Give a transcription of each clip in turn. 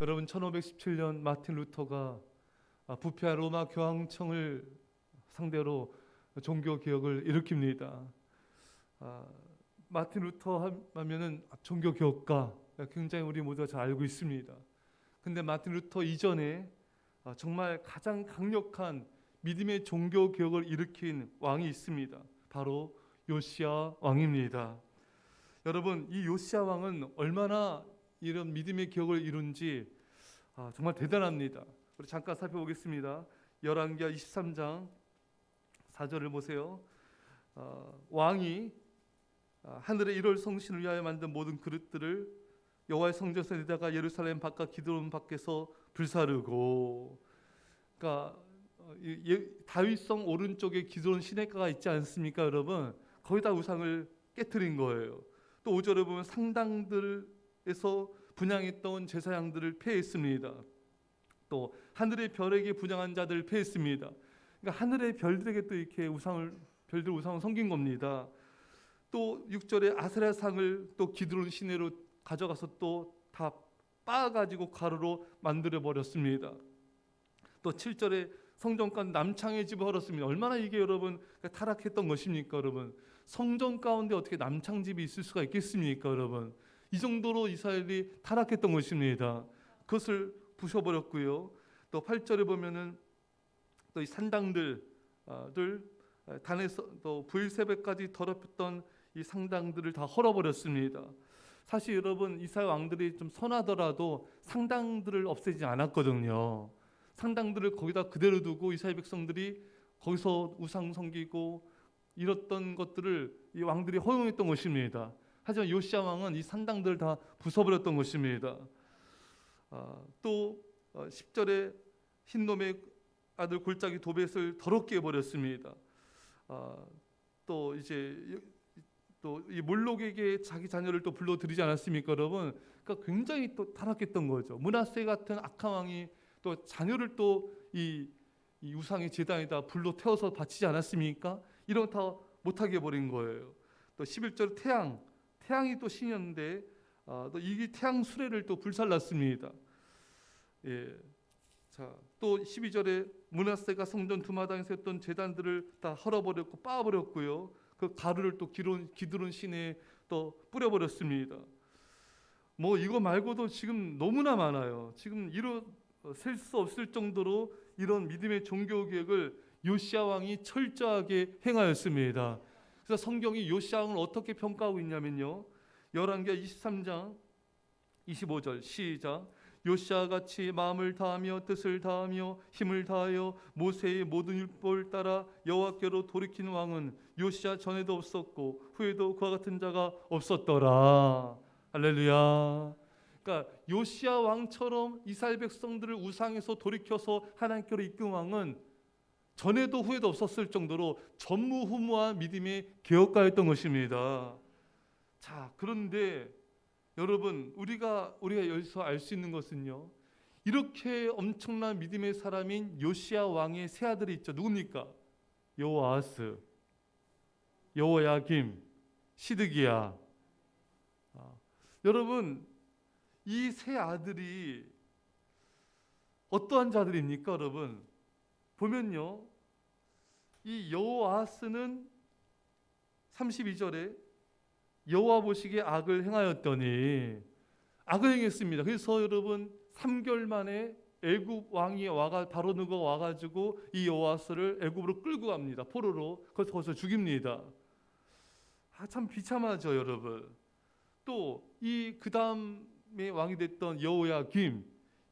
여러분 1517년 마틴 루터가 아, 부패한 로마 교황청을 상대로 종교 개혁을 일으킵니다. 아, 마틴 루터 하면은 종교 개혁가 굉장히 우리 모두가 잘 알고 있습니다. 근데 마틴 루터 이전에 아, 정말 가장 강력한 믿음의 종교 개혁을 일으킨 왕이 있습니다. 바로 요시아 왕입니다. 여러분 이 요시아 왕은 얼마나 이런 믿음의 기억을 이룬지 아, 정말 대단합니다. 우리 잠깐 살펴보겠습니다. 열왕기하 23장 4절을 보세요. 어, 왕이 아, 하늘의 일월 성신을 위하여 만든 모든 그릇들을 여호와의 성전에서 내다가 예루살렘 바깥 기드론 밖에서 불사르고 그러니까 어, 이- 예- 다윗성 오른쪽에 기드론 시내가가 있지 않습니까, 여러분? 거기다 우상을 깨뜨린 거예요. 또 5절에 보면 상당들 에서 분양했던 제사장들을 폐했습니다. 또 하늘의 별에게 분양한 자들을 폐했습니다. 그러니까 하늘의 별들에게 또 이렇게 우상을 별들 우상을 섬긴 겁니다. 또 6절에 아세라 상을 또 기드론 시내로 가져가서 또 다 빻아가지고 가루로 만들어 버렸습니다. 또 7절에 성전 가 남창의 집을 헐었습니다. 얼마나 이게 여러분 타락했던 것입니까, 여러분? 성전 가운데 어떻게 남창 집이 있을 수가 있겠습니까, 여러분? 이 정도로 이스라엘이 타락했던 것입니다. 그것을 부셔버렸고요. 또 8절에 보면은 또 이 산당들들 단에서 또 새벽까지 더럽혔던 이 상당들을 다 헐어버렸습니다. 사실 여러분 이스라엘 왕들이 좀 선하더라도 상당들을 없애지 않았거든요. 상당들을 거기다 그대로 두고 이스라엘 백성들이 거기서 우상 섬기고 이랬던 것들을 이 왕들이 허용했던 것입니다. 하지만 요시아 왕은 이 산당들을 다 부숴버렸던 것입니다. 아, 또 어, 10절에 흰놈의 아들 골짜기 도벳을 더럽게 해버렸습니다. 아, 또 이제 또 이 몰록에게 자기 자녀를 또 불러들이지 않았습니까, 여러분? 그러니까 굉장히 또 타락했던 거죠. 문하세 같은 악한 왕이 또 자녀를 또이 이 우상의 제단에다 불로 태워서 바치지 않았습니까? 이런 거다 못하게 해버린 거예요. 또 11절 태양, 태양이 또 신이었는데 아, 또 이게 태양 수레를 또 불살랐습니다. 예. 자, 또 12절에 문하세가 성전 두 마당에서 했던 제단들을 다 헐어버렸고 빻아버렸고요. 그 가루를 또 기드론, 기드론 시내에 또 뿌려버렸습니다. 뭐 이거 말고도 지금 너무나 많아요. 지금 이런 셀수 없을 정도로 이런 믿음의 종교 계획을 요시아 왕이 철저하게 행하였습니다. 그래서 성경이 요시아 왕을 어떻게 평가하고 있냐면요. 열왕기하 23장 25절 시작 요시아 같이 마음을 다하며 뜻을 다하며 힘을 다하여 모세의 모든 율법을 따라 여호와께로 돌이킨 왕은 요시아 전에도 없었고 후에도 그와 같은 자가 없었더라. 할렐루야. 그러니까 요시아 왕처럼 이스라엘 백성들을 우상에서 돌이켜서 하나님께로 이끈 왕은 전에도 후에도 없었을 정도로 전무후무한 믿음의 개혁가였던 것입니다. 자, 그런데 여러분 우리가 우리가 여기서 알 수 있는 것은요. 이렇게 엄청난 믿음의 사람인 요시아 왕의 세 아들이 있죠. 누굽니까? 여호아스, 여호야김, 시드기야. 아, 여러분 이 세 아들이 어떠한 자들입니까, 여러분? 보면요. 이 여호아스는 32절에 여호와 보시기에 악을 행하였더니 악을 행했습니다. 그래서 여러분 3개월 만에 애굽 왕이 와가 바로 누가 와가지고 이 여호와스를 애굽으로 끌고 갑니다. 포로로 거기서 거기서 죽입니다. 아 참 비참하죠, 여러분. 또 이 그 다음에 왕이 됐던 여호야김,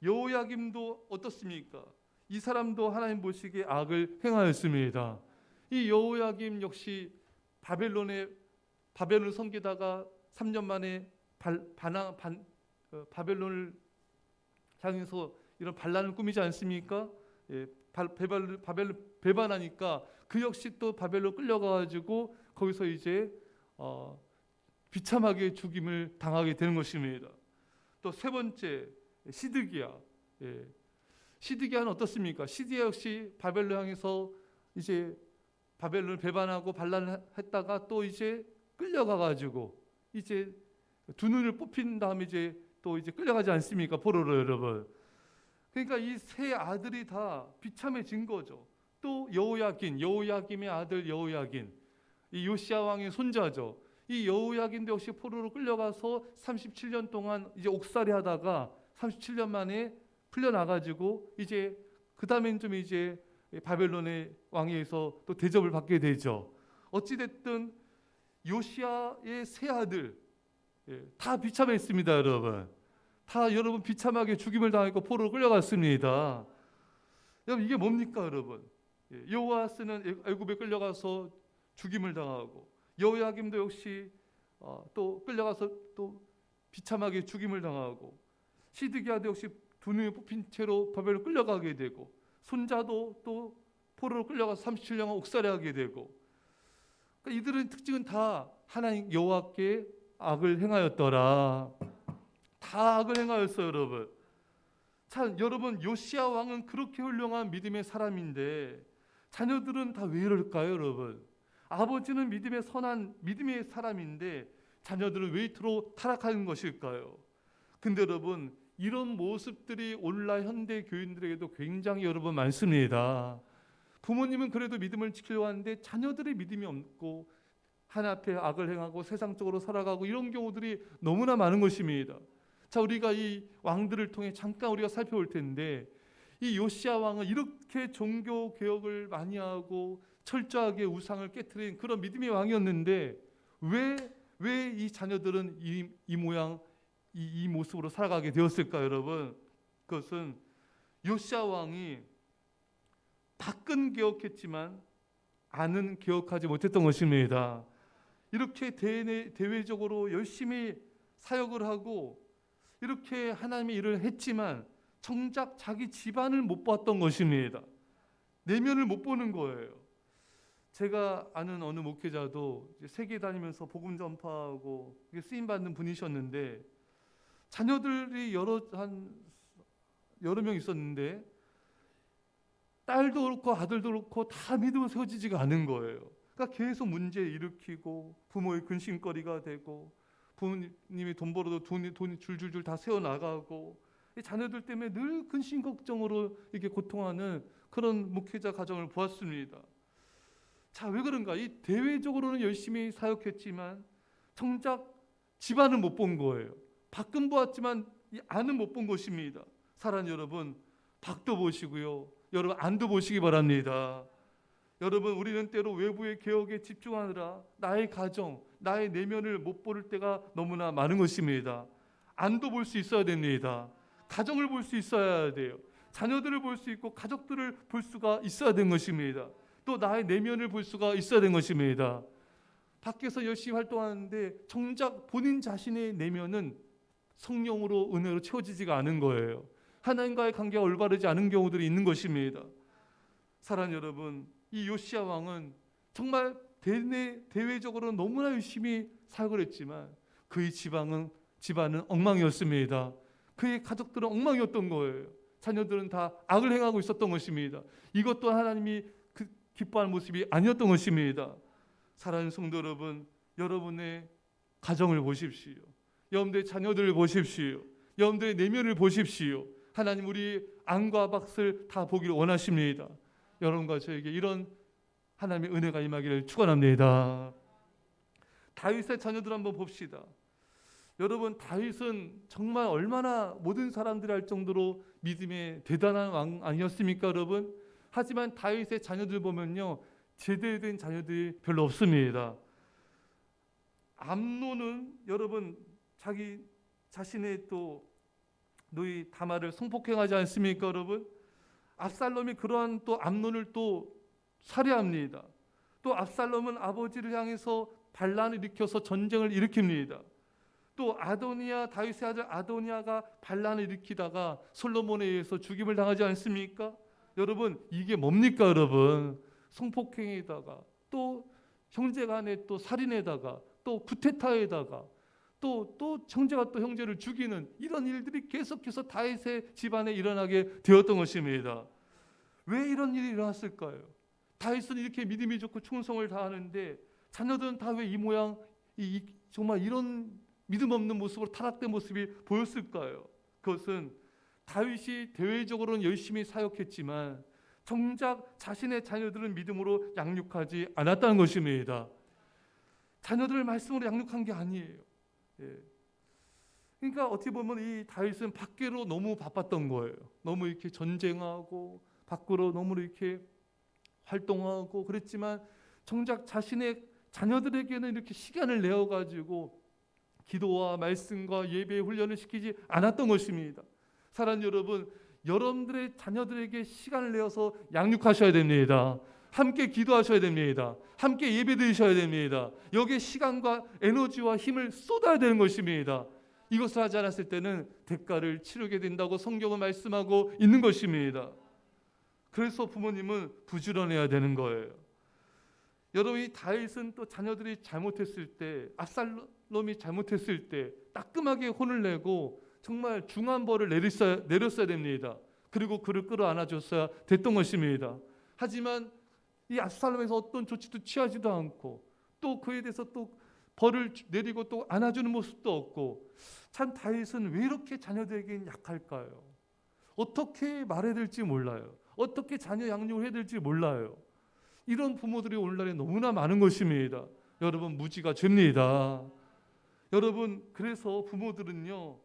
여호야김도 어떻습니까? 이 사람도 하나님 보시기에 악을 행하였습니다. 이 여호야김 역시 바벨론의 바벨론을 섬기다가 3년 만에 발, 반항, 반, 어, 바벨론을 향해서 이런 반란을 꾸미지 않습니까? 예, 바, 베발, 바벨론 배반하니까 그 역시 또 바벨론 끌려가가지고 거기서 이제 어, 비참하게 죽임을 당하게 되는 것입니다. 또 세 번째 시드기야. 예. 시드기야는 어떻습니까? 시드기야 역시 바벨론 향해서 이제 바벨론을 배반하고 반란을 했다가 또 이제 끌려가 가지고 이제 두 눈을 뽑힌 다음에 이제 또 이제 끌려가지 않습니까? 포로로 여러분. 그러니까 이 세 아들이 다 비참해진 거죠. 또 여호야긴, 여호야김의 아들 여호야긴, 이 요시아 왕의 손자죠. 이 여호야긴도 역시 포로로 끌려가서 37년 동안 이제 옥살이 하다가 37년 만에 풀려나가지고 이제 그 다음엔 좀 이제 바벨론의 왕에서 또 대접을 받게 되죠. 어찌 됐든 요시아의 세 아들 예, 다 비참했습니다, 여러분. 다 여러분 비참하게 죽임을 당했고 포로로 끌려갔습니다. 여러분 이게 뭡니까, 여러분? 예, 여호와스는 애굽에 끌려가서 죽임을 당하고 여호야김도 역시 어, 또 끌려가서 또 비참하게 죽임을 당하고 시드기야도 역시 두 눈이 뽑힌 채로 바벨로 끌려가게 되고 손자도 또 포로로 끌려가서 37년간 옥살이하게 되고 그러니까 이들은 특징은 다 하나님 여호와께 악을 행하였더라. 다 악을 행하였어요, 여러분. 참 여러분 요시아 왕은 그렇게 훌륭한 믿음의 사람인데 자녀들은 다 왜 이럴까요, 여러분? 아버지는 믿음의 선한 믿음의 사람인데 자녀들은 왜 이토록 타락하는 것일까요? 근데 여러분 이런 모습들이 오늘날 현대 교인들에게도 굉장히 여러분 많습니다. 부모님은 그래도 믿음을 지키려고 하는데 자녀들의 믿음이 없고 하나 앞에 악을 행하고 세상적으로 살아가고 이런 경우들이 너무나 많은 것입니다. 자, 우리가 이 왕들을 통해 잠깐 우리가 살펴볼 텐데 이 요시아 왕은 이렇게 종교 개혁을 많이 하고 철저하게 우상을 깨뜨린 그런 믿음의 왕이었는데 왜 왜 이 자녀들은 이, 이 모양 이, 이 모습으로 살아가게 되었을까, 여러분? 그것은 요시아 왕이 밖은 개혁했지만 안은 개혁하지 못했던 것입니다. 이렇게 대내, 대외적으로 열심히 사역을 하고 이렇게 하나님의 일을 했지만 정작 자기 집안을 못 봤던 것입니다. 내면을 못 보는 거예요. 제가 아는 어느 목회자도 세계 다니면서 복음 전파하고 쓰임 받는 분이셨는데 자녀들이 여러 한 여러 명 있었는데 딸도 그렇고 아들도 그렇고 다 믿음을 세워지지가 않은 거예요. 그러니까 계속 문제 일으키고 부모의 근심거리가 되고 부모님이 돈 벌어도 돈이 돈이 줄줄줄 다 세워 나가고 자녀들 때문에 늘 근심 걱정으로 이렇게 고통하는 그런 목회자 가정을 보았습니다. 자, 왜 그런가? 이 대외적으로는 열심히 사역했지만 정작 집안은 못 본 거예요. 밖은 보았지만 이 안은 못 본 것입니다. 사랑 여러분, 밖도 보시고요. 여러분 안도 보시기 바랍니다. 여러분 우리는 때로 외부의 개혁에 집중하느라 나의 가정, 나의 내면을 못 볼 때가 너무나 많은 것입니다. 안도 볼 수 있어야 됩니다. 가정을 볼 수 있어야 돼요. 자녀들을 볼 수 있고 가족들을 볼 수가 있어야 되는 것입니다. 또 나의 내면을 볼 수가 있어야 되는 것입니다. 밖에서 열심히 활동하는데 정작 본인 자신의 내면은 성령으로 은혜로 채워지지가 않은 거예요. 하나님과의 관계가 올바르지 않은 경우들이 있는 것입니다. 사랑 여러분, 이 요시아 왕은 정말 대내 대외적으로 너무나 열심히 사역을 했지만 그의 지방은 집안은 엉망이었습니다. 그의 가족들은 엉망이었던 거예요. 자녀들은 다 악을 행하고 있었던 것입니다. 이것 도 하나님이 그 기뻐하는 모습이 아니었던 것입니다. 사랑하는 성도 여러분, 여러분의 가정을 보십시오. 여러분들의 자녀들을 보십시오. 여러분들의 내면을 보십시오. 하나님 우리 안과 박을 다 보기를 원하십니다. 여러분과 저에게 이런 하나님의 은혜가 임하기를 축원합니다. 다윗의 자녀들 한번 봅시다. 여러분 다윗은 정말 얼마나 모든 사람들이 할 정도로 믿음의 대단한 왕 아니었습니까, 여러분? 하지만 다윗의 자녀들 보면요 제대로 된 자녀들이 별로 없습니다. 암노는 여러분 자기 자신의 또 너희 다말을 성폭행하지 않습니까, 여러분? 압살롬이 그러한 또 암론을 또 살해합니다. 또 압살롬은 아버지를 향해서 반란을 일으켜서 전쟁을 일으킵니다. 또 아도니아 다윗의 아들 아도니아가 반란을 일으키다가 솔로몬에 의해서 죽임을 당하지 않습니까? 여러분 이게 뭡니까, 여러분? 성폭행에다가 또 형제간의 또 살인에다가 또 쿠데타에다가 또, 또 형제가 또 형제를 죽이는 이런 일들이 계속해서 다윗의 집안에 일어나게 되었던 것입니다. 왜 이런 일이 일어났을까요? 다윗은 이렇게 믿음이 좋고 충성을 다하는데 자녀들은 다 왜 이 모양, 이, 이- 정말 이런 믿음 없는 모습으로 타락된 모습이 보였을까요? 그것은 다윗이 대외적으로는 열심히 사역했지만 정작 자신의 자녀들은 믿음으로 양육하지 않았다는 것입니다. 자녀들을 말씀으로 양육한 게 아니에요. 예. 그러니까 어떻게 보면 이 다윗은 밖으로 너무 바빴던 거예요. 너무 이렇게 전쟁하고 밖으로 너무 이렇게 활동하고 그랬지만 정작 자신의 자녀들에게는 이렇게 시간을 내어 가지고 기도와 말씀과 예배 훈련을 시키지 않았던 것입니다. 사랑 여러분, 여러분들의 자녀들에게 시간을 내어서 양육하셔야 됩니다. 함께 기도하셔야 됩니다. 함께 예배 드리셔야 됩니다. 여기에 시간과 에너지와 힘을 쏟아야 되는 것입니다. 이것을 하지 않았을 때는 대가를 치르게 된다고 성경은 말씀하고 있는 것입니다. 그래서 부모님은 부지런해야 되는 거예요. 여러분 이 다윗은 또 자녀들이 잘못했을 때 압살롬이 잘못했을 때 따끔하게 혼을 내고 정말 중한 벌을 내렸어야, 내렸어야 됩니다. 그리고 그를 끌어안아줬어야 됐던 것입니다. 하지만 이 압살롬에서 어떤 조치도 취하지도 않고 또 그에 대해서 또 벌을 내리고 또 안아주는 모습도 없고 참 다윗은 왜 이렇게 자녀들에게 약할까요? 어떻게 말해야 될지 몰라요. 어떻게 자녀 양육을 해야 될지 몰라요. 이런 부모들이 오늘날에 너무나 많은 것입니다. 여러분 무지가 죄입니다. 여러분 그래서 부모들은요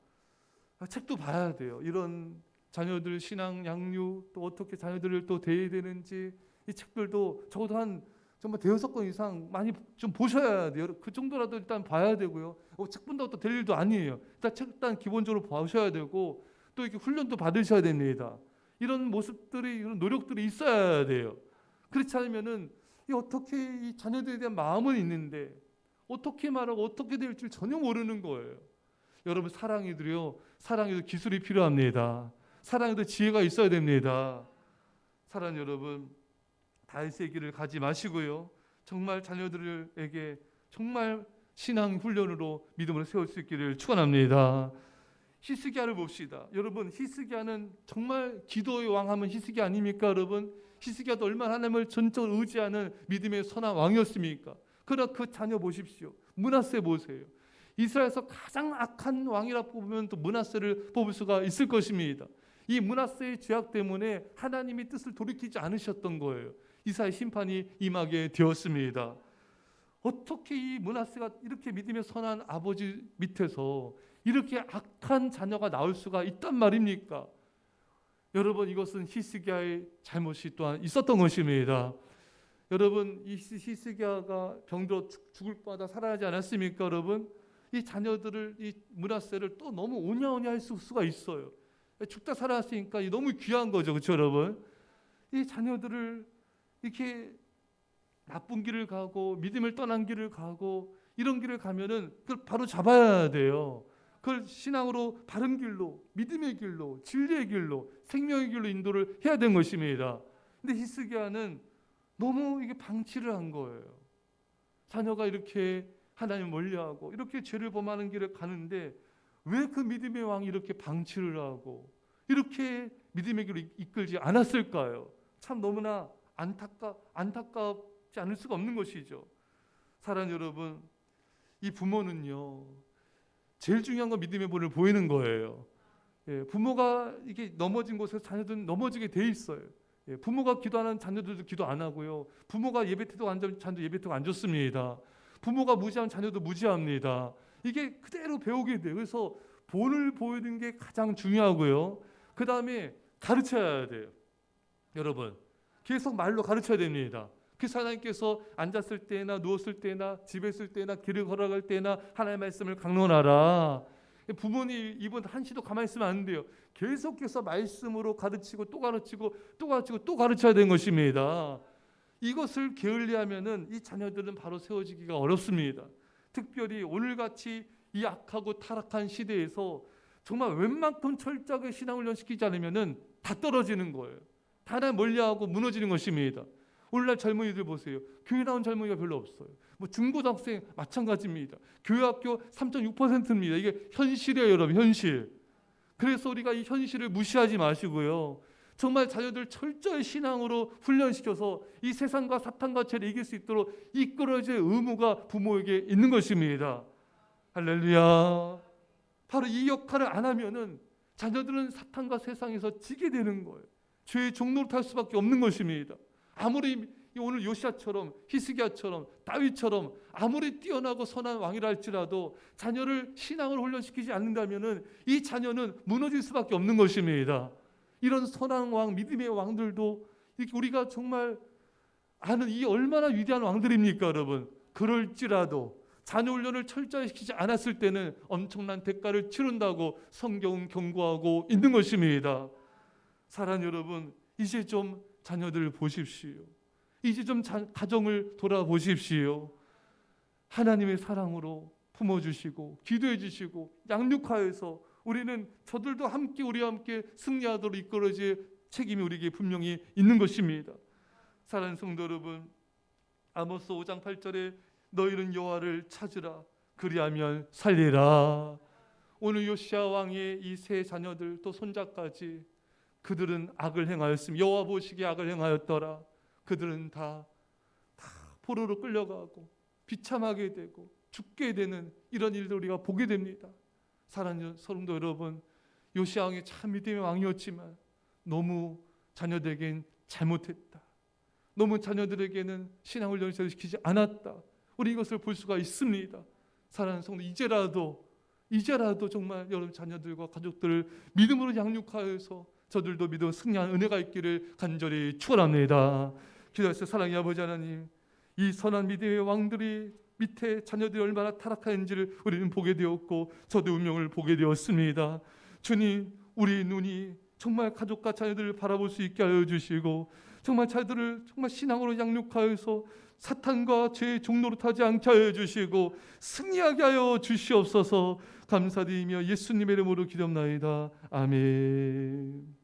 책도 봐야 돼요. 이런 자녀들 신앙 양육 또 어떻게 자녀들을 또 대해야 되는지 이 책들도 적어도 한 정말 대여섯 권 이상 많이 좀 보셔야 돼요. 그 정도라도 일단 봐야 되고요. 어, 책 본다고 또될 일도 아니에요. 일단 책 일단 기본적으로 보셔야 되고 또 이렇게 훈련도 받으셔야 됩니다. 이런 모습들이 이런 노력들이 있어야 돼요. 그렇지 않으면은 이 어떻게 이 자녀들에 대한 마음은 있는데 어떻게 말하고 어떻게 될지 전혀 모르는 거예요. 여러분 사랑이들요 사랑에도 기술이 필요합니다. 사랑에도 지혜가 있어야 됩니다. 사랑 여러분 다윗의 길을 가지 마시고요. 정말 자녀들에게 정말 신앙 훈련으로 믿음을 세울 수 있기를 축원합니다. 히스기야를 봅시다. 여러분 히스기야는 정말 기도의 왕 하면 히스기야 아닙니까, 여러분? 히스기야도 얼마나 하나님을 전적으로 의지하는 믿음의 선한 왕이었습니까? 그러나 그 자녀 보십시오. 문하세 보세요. 이스라엘에서 가장 악한 왕이라 뽑으면 또 문하세를 뽑을 수가 있을 것입니다. 이 문하세의 죄악 때문에 하나님이 뜻을 돌이키지 않으셨던 거예요. 이사의 심판이 임하게 되었습니다. 어떻게 이 문하세가 이렇게 믿음의 선한 아버지 밑에서 이렇게 악한 자녀가 나올 수가 있단 말입니까? 여러분 이것은 히스기야의 잘못이 또한 있었던 것입니다. 여러분 이 히스기야가 병들어 죽을 뻔하다 살아나지 않았습니까, 여러분? 이 자녀들을 이 문하세를 또 너무 오냐오냐 할 수가 있어요. 죽다 살아났으니까 너무 귀한 거죠, 그렇죠, 여러분? 이 자녀들을 이렇게 나쁜 길을 가고 믿음을 떠난 길을 가고 이런 길을 가면은 그걸 바로 잡아야 돼요. 그걸 신앙으로 바른 길로, 믿음의 길로, 진리의 길로, 생명의 길로 인도를 해야 되는 것입니다. 근데 히스기야는 너무 이게 방치를 한 거예요. 자녀가 이렇게 하나님 멀리하고 이렇게 죄를 범하는 길을 가는데 왜 그 믿음의 왕이 이렇게 방치를 하고 이렇게 믿음의 길을 이끌지 않았을까요? 참 너무나 안타까 안타깝지 않을 수가 없는 것이죠. 사랑 여러분, 이 부모는요 제일 중요한 건 믿음의 본을 보이는 거예요. 예, 부모가 이게 넘어진 곳에서 자녀들은 넘어지게 돼 있어요. 예, 부모가 기도하는 자녀들도 기도 안 하고요. 부모가 예배 태도 안 좋은 자녀도 예배 태도 안 좋습니다. 부모가 무지한 자녀도 무지합니다. 이게 그대로 배우게 돼요. 그래서 본을 보이는 게 가장 중요하고요. 그 다음에 가르쳐야 돼요. 여러분, 계속 말로 가르쳐야 됩니다. 그래서 하나님께서 앉았을 때나 누웠을 때나 집에 있을 때나 길을 걸어갈 때나 하나님의 말씀을 강론하라. 부모님 이분 한시도 가만히 있으면 안 돼요. 계속해서 말씀으로 가르치고 또 가르치고 또 가르치고 또 가르쳐야 되는 것입니다. 이것을 게을리하면은 이 자녀들은 바로 세워지기가 어렵습니다. 특별히 오늘같이 이 악하고 타락한 시대에서 정말 웬만큼 철저하게 신앙훈련 시키지 않으면은 다 떨어지는 거예요. 다 멀리하고 무너지는 것입니다. 오늘날 젊은이들 보세요. 교회 나온 젊은이가 별로 없어요. 뭐 중고등학생 마찬가지입니다. 교회 학교 3.6%입니다. 이게 현실이에요, 여러분. 현실. 그래서 우리가 이 현실을 무시하지 마시고요. 정말 자녀들 철저히 신앙으로 훈련시켜서 이 세상과 사탄과 죄를 이길 수 있도록 이끌어줄 의무가 부모에게 있는 것입니다. 할렐루야. 바로 이 역할을 안 하면은 자녀들은 사탄과 세상에서 지게 되는 거예요. 죄의 탈 수밖에 없는 것입니다. 아무리 오늘 요시아처럼 히스기야처럼 다윗처럼 아무리 뛰어나고 선한 왕이라 할지라도 자녀를 신앙을 훈련시키지 않는다면은 이 자녀는 무너질 수밖에 없는 것입니다. 이런 선한 왕, 믿음의 왕들도 우리가 정말 아는 이 얼마나 위대한 왕들입니까, 여러분? 그럴지라도 자녀 훈련을 철저히 시키지 않았을 때는 엄청난 대가를 치른다고 성경은 경고하고 있는 것입니다. 사랑 여러분, 이제 좀 자녀들 보십시오. 이제 좀 자, 가정을 돌아보십시오. 하나님의 사랑으로 품어주시고 기도해 주시고 양육하여서 우리는 저들도 함께 우리와 함께 승리하도록 이끌어질 책임이 우리에게 분명히 있는 것입니다. 사랑하는 성도 여러분, 아모스 5장 8절에 너희는 여호와를 찾으라 그리하면 살리라. 오늘 요시아 왕의 이 세 자녀들 또 손자까지 그들은 악을 행하였으며 여호와 보시기에 악을 행하였더라. 그들은 다, 다 포로로 끌려가고 비참하게 되고 죽게 되는 이런 일들 우리가 보게 됩니다. 사랑하는 성도 여러분, 요시아 왕이 참 믿음의 왕이었지만 너무 자녀들에겐 잘못했다. 너무 자녀들에게는 신앙훈련을 시키지 않았다. 우리 이것을 볼 수가 있습니다. 사랑하는 성도 이제라도 이제라도 정말 여러분 자녀들과 가족들을 믿음으로 양육하여서 저들도 믿음 승리한 은혜가 있기를 간절히 축원합니다. 기도하세 사랑의 아버지 하나님 이 선한 믿음의 왕들이 밑에 자녀들이 얼마나 타락하는지를 우리는 보게 되었고 저도 운명을 보게 되었습니다. 주님 우리 눈이 정말 가족과 자녀들을 바라볼 수 있게 하여 주시고 정말 자녀들을 정말 신앙으로 양육하여서 사탄과 죄의 타지 않게 하여 주시고 승리하게 하여 주시옵소서 감사드리며 예수님의 이름으로 기도합나이다. 아멘.